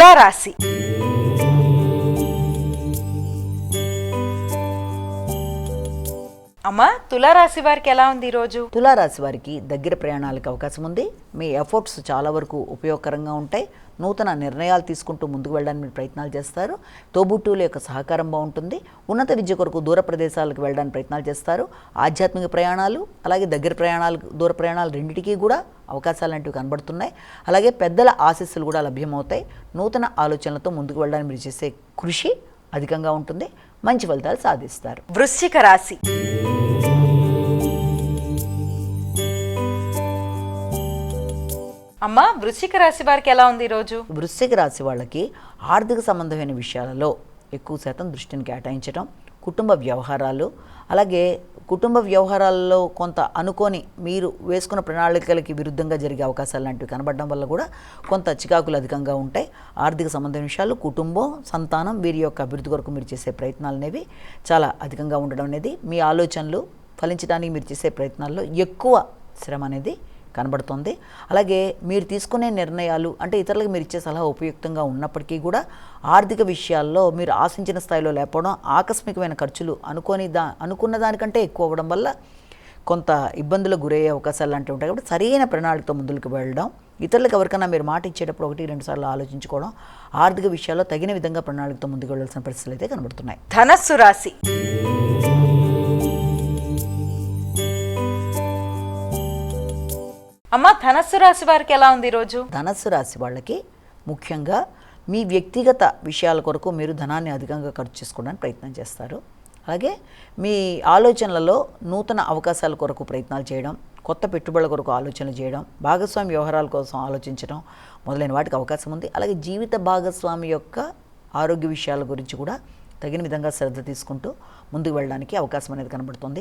తులారాశి అమ్మా తులారాశి వారికి ఎలా ఉంది ఈరోజు తులారాశి వారికి దగ్గర ప్రయాణాలకు అవకాశం ఉంది. మీ ఎఫర్ట్స్ చాలా వరకు ఉపయోగకరంగా ఉంటాయి. నూతన నిర్ణయాలు తీసుకుంటూ ముందుకు వెళ్ళడానికి మీరు ప్రయత్నాలు చేస్తారు. తోబుట్టువుల యొక్క సహకారం బాగుంటుంది. ఉన్నత విద్య కొరకు దూర ప్రదేశాలకు వెళ్ళడానికి ప్రయత్నాలు చేస్తారు. ఆధ్యాత్మిక ప్రయాణాలు అలాగే దగ్గర ప్రయాణాలు దూర ప్రయాణాలు రెండింటికి కూడా అవకాశాలు లాంటివి కనబడుతున్నాయి. అలాగే పెద్దల ఆశీస్సులు కూడా లభ్యమవుతాయి. నూతన ఆలోచనలతో ముందుకు వెళ్ళడానికి మీరు చేసే కృషి అధికంగా ఉంటుంది. మంచి ఫలితాలు సాధిస్తారు. వృశ్చిక రాశి. అమ్మా వృశ్చిక రాశి వారికి ఎలా ఉంది ఈరోజు? వృశ్చిక రాశి వాళ్ళకి ఆర్థిక సంబంధమైన విషయాలలో ఎక్కువ శాతం దృష్టిని కేటాయించడం కుటుంబ వ్యవహారాలు అలాగే కుటుంబ వ్యవహారాల్లో కొంత అనుకోని మీరు వేసుకున్న ప్రణాళికలకి విరుద్ధంగా జరిగే అవకాశాలు లాంటివి కనబడడం వల్ల కూడా కొంత చికాకులు అధికంగా ఉంటాయి. ఆర్థిక సంబంధమైన విషయాలు కుటుంబం సంతానం వీరి యొక్క అభివృద్ధి కొరకు మీరు చేసే ప్రయత్నాలు అనేవి చాలా అధికంగా ఉండడం అనేది మీ ఆలోచనలు ఫలించడానికి మీరు చేసే ప్రయత్నాల్లో ఎక్కువ శ్రమ అనేది కనబడుతుంది. అలాగే మీరు తీసుకునే నిర్ణయాలు అంటే ఇతరులకు మీరు ఇచ్చే సలహా ఉపయుక్తంగా ఉన్నప్పటికీ కూడా ఆర్థిక విషయాల్లో మీరు ఆశించిన స్థాయిలో లేకపోవడం ఆకస్మికమైన ఖర్చులు అనుకోని దా అనుకున్న దానికంటే ఎక్కువ అవ్వడం వల్ల కొంత ఇబ్బందులకు గురయ్యే అవకాశాలు లాంటివి ఉంటాయి. కాబట్టి సరైన ప్రణాళికతో ముందుకు వెళ్ళడం ఇతరులకు ఎవరికైనా మీరు మాట ఇచ్చేటప్పుడు ఒకటి రెండు సార్లు ఆలోచించుకోవడం ఆర్థిక విషయాల్లో తగిన విధంగా ప్రణాళికతో ముందుకు వెళ్ళాల్సిన పరిస్థితులు అయితే కనబడుతున్నాయి. ధనస్సు రాశి. అమ్మ ధనస్సు రాశి వారికి ఎలా ఉంది ఈరోజు? ధనస్సు రాశి వాళ్ళకి ముఖ్యంగా మీ వ్యక్తిగత విషయాల కొరకు మీరు ధనాన్ని అధికంగా ఖర్చు చేసుకోవడానికి ప్రయత్నం చేస్తారు. అలాగే మీ ఆలోచనలలో నూతన అవకాశాల కొరకు ప్రయత్నాలు చేయడం కొత్త పెట్టుబడుల కొరకు ఆలోచనలు చేయడం భాగస్వామి వ్యవహారాల కోసం ఆలోచించడం మొదలైన వాటికి అవకాశం ఉంది. అలాగే జీవిత భాగస్వామి యొక్క ఆరోగ్య విషయాల గురించి కూడా తగిన విధంగా శ్రద్ధ తీసుకుంటూ ముందుకు వెళ్ళడానికి అవకాశం అనేది కనబడుతుంది.